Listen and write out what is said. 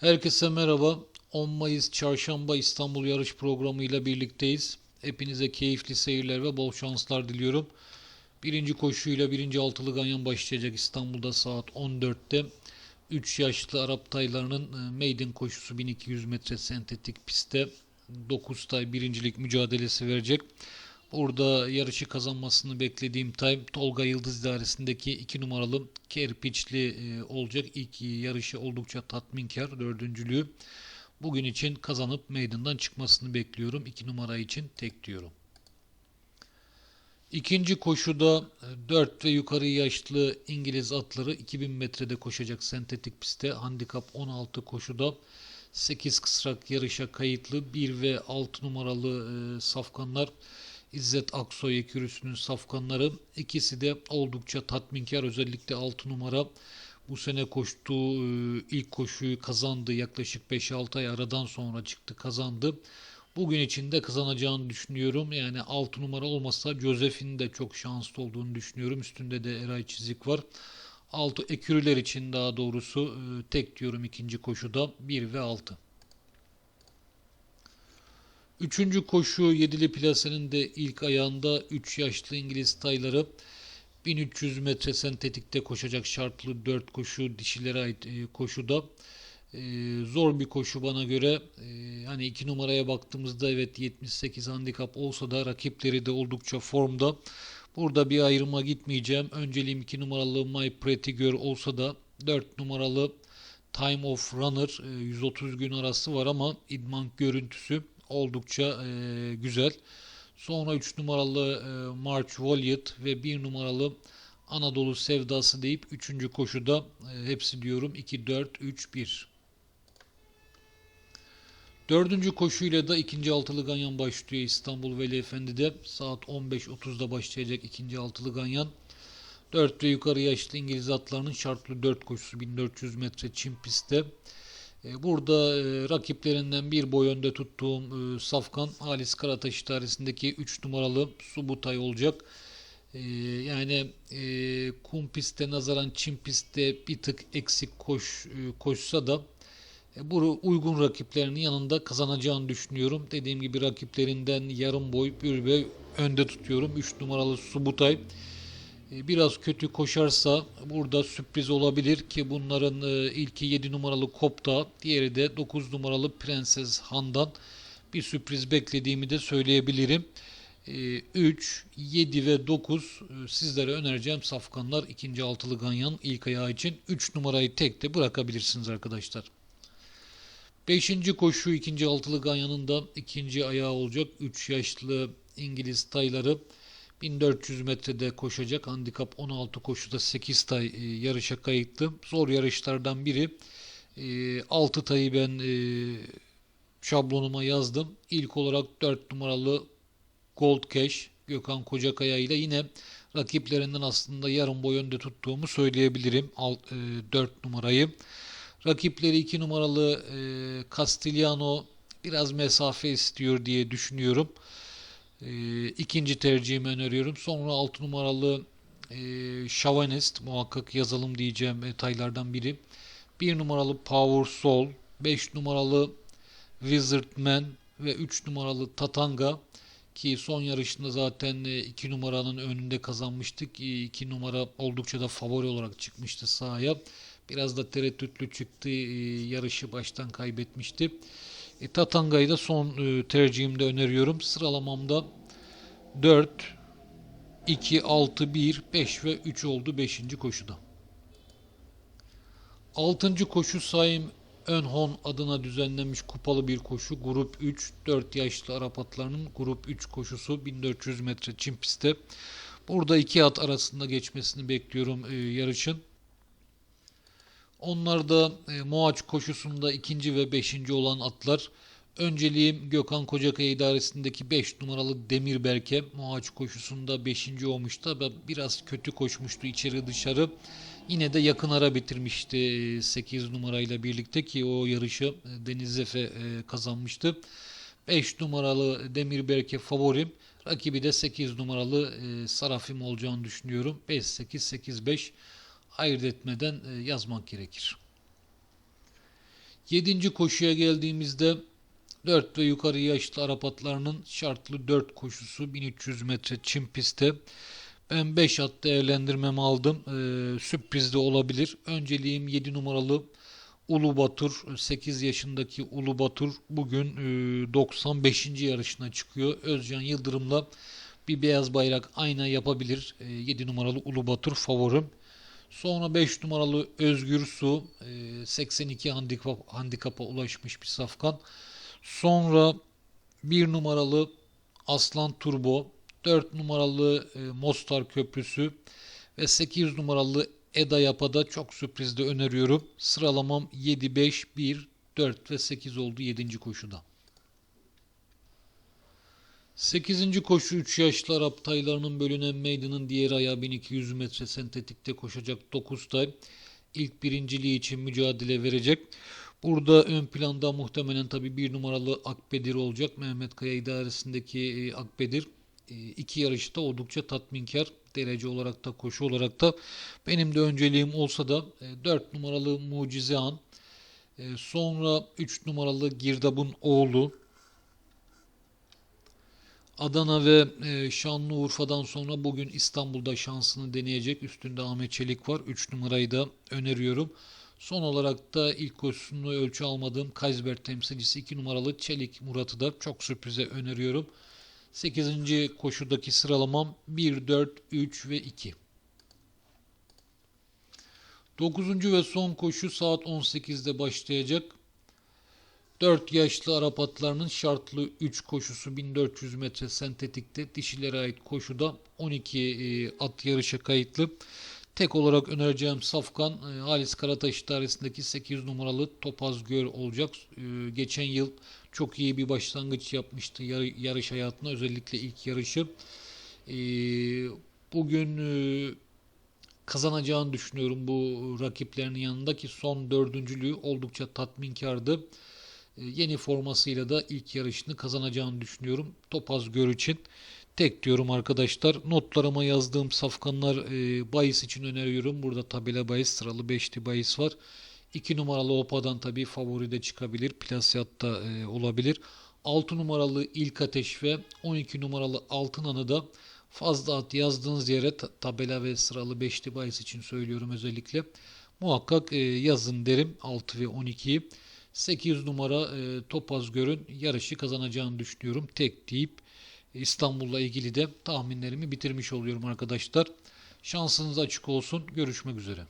Herkese merhaba. 10 Mayıs Çarşamba İstanbul yarış programı ile birlikteyiz. Hepinize keyifli seyirler ve bol şanslar diliyorum. Birinci koşuyla birinci altılı ganyan başlayacak İstanbul'da saat 14'te. 3 yaşlı Arap taylarının e, maiden koşusu 1200 metre sentetik pistte 9 tay birincilik mücadelesi verecek. Burada yarışı kazanmasını beklediğim time Tolga Yıldız idaresindeki 2 numaralı Kerpiçli e, olacak. İlk yarışı oldukça tatminkar dördüncülüğü. Bugün için kazanıp meydandan çıkmasını bekliyorum. 2 numara için tek diyorum. İkinci koşuda 4 ve yukarı yaşlı İngiliz atları 2000 metrede koşacak sentetik pistte. Handikap 16 koşuda 8 kısrak yarışa kayıtlı 1 ve 6 numaralı e, safkanlar İzzet Aksoy ekürüsünün safkanları. İkisi de oldukça tatminkar. Özellikle 6 numara bu sene koştuğu e, ilk koşuyu kazandı. Yaklaşık 5-6 ay aradan sonra çıktı kazandı. Bugün için de kazanacağını düşünüyorum. Yani 6 numara olmasa Josef'in de çok şanslı olduğunu düşünüyorum. Üstünde de Eray Çizik var. 6 ekürüler için daha doğrusu e, tek diyorum ikinci koşuda 1 ve 6. Üçüncü koşu yedili plasenin de ilk ayağında 3 yaşlı İngiliz tayları 1300 metre sentetikte koşacak şartlı 4 koşu dişilere ait e, koşuda. E, zor bir koşu bana göre. E, hani 2 numaraya baktığımızda evet 78 handikap olsa da rakipleri de oldukça formda. Burada bir ayrıma gitmeyeceğim. Önceliğim 2 numaralı My Pretty Girl olsa da 4 numaralı Time of Runner 130 gün arası var ama idman görüntüsü oldukça e, güzel. Sonra 3 numaralı e, March Valiant ve 1 numaralı Anadolu Sevdası deyip 3. koşuda e, hepsi diyorum 2 4 3 1. Dördüncü koşuyla da ikinci altılı ganyan başlıyor İstanbul Veli Efendi'de. Saat 15.30'da başlayacak ikinci altılı ganyan. 4 ve yukarı yaşlı İngiliz atlarının şartlı 4 koşusu 1400 metre çim pistte. E, burada e, rakiplerinden bir boy önde tuttuğum e, Safkan Halis Karataş idaresindeki 3 numaralı Subutay olacak. Yani kum pistte nazaran çim pistte bir tık eksik koş koşsa da bu uygun rakiplerinin yanında kazanacağını düşünüyorum. Dediğim gibi rakiplerinden yarım boy bir ve önde tutuyorum. 3 numaralı Subutay. E, biraz kötü koşarsa burada sürpriz olabilir ki bunların e, ilki 7 numaralı Kopta, diğeri de 9 numaralı Prenses Han'dan bir sürpriz beklediğimi de söyleyebilirim. 3, e, 7 ve 9 sizlere önereceğim safkanlar ikinci altılı ganyan ilk ayağı için 3 numarayı tek de bırakabilirsiniz arkadaşlar. 5. koşu ikinci altılı ganyanın da ikinci ayağı olacak. 3 yaşlı İngiliz tayları 1400 metrede koşacak. Handikap 16 koşuda 8 tay e, yarışa kayıtlı. Zor yarışlardan biri. E, 6 tayı ben e, şablonuma yazdım. İlk olarak 4 numaralı Gold Cash Gökhan Kocakaya ile yine rakiplerinden aslında yarım boy önde tuttuğumu söyleyebilirim. Alt, e, 4 numarayı. Rakipleri 2 numaralı e, Castigliano biraz mesafe istiyor diye düşünüyorum. E, ikinci tercihimi öneriyorum. Sonra 6 numaralı e, Chauvinist muhakkak yazalım diyeceğim detaylardan biri. 1 numaralı Power Soul, 5 numaralı Wizard Man ve 3 numaralı Tatanga ki son yarışında zaten 2 numaranın önünde kazanmıştık. 2 numara oldukça da favori olarak çıkmıştı sahaya. Biraz da tereddütlü çıktı. Yarışı baştan kaybetmişti. E, Tatanga'yı da son e, tercihimde öneriyorum. Sıralamamda 4, 2, 6, 1, 5 ve 3 oldu 5. koşuda. 6. koşu Saim Önhon adına düzenlenmiş kupalı bir koşu. Grup 3, 4 yaşlı Arap atlarının grup 3 koşusu 1400 metre çim pistte. Burada iki at arasında geçmesini bekliyorum e, yarışın. Onlar da e, Moaç koşusunda ikinci ve beşinci olan atlar. Önceliğim Gökhan Kocakaya idaresindeki 5 numaralı Demirberk'e. Moaç koşusunda 5. olmuştu ama biraz kötü koşmuştu içeri dışarı. Yine de yakın ara bitirmişti 8 e, numarayla birlikte ki o yarışı e, Deniz Efe e, kazanmıştı. 5 numaralı Demirberk'e favorim. Rakibi de 8 numaralı Sarafim olacağını düşünüyorum. 5-8-8-5 ayırt etmeden yazmak gerekir. 7. koşuya geldiğimizde 4 ve yukarı yaşlı Arap atlarının şartlı 4 koşusu 1300 metre çim pistte. Ben 5 at değerlendirmemi aldım. Ee, sürpriz de olabilir. Önceliğim 7 numaralı Ulu Batur 8 yaşındaki Ulu Batur bugün e, 95. yarışına çıkıyor. Özcan Yıldırım'la bir beyaz bayrak ayna yapabilir. E, 7 numaralı Ulu Batur favorim. Sonra 5 numaralı Özgür Su e, 82 handikap, handikapa ulaşmış bir safkan. Sonra 1 numaralı Aslan Turbo, 4 numaralı e, Mostar Köprüsü ve 8 numaralı Eda Yapa'da çok sürprizde öneriyorum. Sıralamam 7, 5, 1, 4 ve 8 oldu 7. koşuda. 8. koşu 3 yaşlı Arap taylarının bölünen meydanın diğer ayağı 1200 metre sentetikte koşacak 9 tay. İlk birinciliği için mücadele verecek. Burada ön planda muhtemelen tabi bir numaralı Akbedir olacak. Mehmet Kaya idaresindeki e, Akbedir e, iki yarışta oldukça tatminkar derece olarak da koşu olarak da benim de önceliğim olsa da e, 4 numaralı Mucizehan e, sonra 3 numaralı Girdab'ın oğlu Adana ve e, Şanlıurfa'dan sonra bugün İstanbul'da şansını deneyecek. Üstünde Ahmet Çelik var. 3 numarayı da öneriyorum. Son olarak da ilk koşusunu ölçü almadığım Kaysberg temsilcisi 2 numaralı Çelik Murat'ı da çok sürprize öneriyorum. 8. koşudaki sıralamam 1, 4, 3 ve 2. 9. ve son koşu saat 18'de başlayacak. 4 yaşlı Arap atlarının şartlı 3 koşusu 1400 metre sentetikte dişilere ait koşuda 12 e, at yarışa kayıtlı. Tek olarak önereceğim Safkan e, Halis Karataş idaresindeki 8 numaralı Topaz Göl olacak. E, geçen yıl çok iyi bir başlangıç yapmıştı yar, yarış hayatına özellikle ilk yarışı. Bugün kazanacağını düşünüyorum bu rakiplerinin yanındaki son dördüncülüğü oldukça tatminkardı. E, yeni formasıyla da ilk yarışını kazanacağını düşünüyorum. Topaz Gör için. Tek diyorum arkadaşlar. Notlarıma yazdığım safkanlar e, bahis için öneriyorum. Burada tabela bahis sıralı 5'li bahis var. 2 numaralı Opa'dan tabi favori de çıkabilir. Plasyat'ta e, olabilir. 6 numaralı İlk Ateş ve 12 numaralı Altın Anı da fazla at yazdığınız yere ta- tabela ve sıralı 5'li bahis için söylüyorum özellikle. Muhakkak e, yazın derim 6 ve 12'yi. 8 numara e, Topaz Gör'ün yarışı kazanacağını düşünüyorum. Tek deyip İstanbul'la ilgili de tahminlerimi bitirmiş oluyorum arkadaşlar. Şansınız açık olsun. Görüşmek üzere.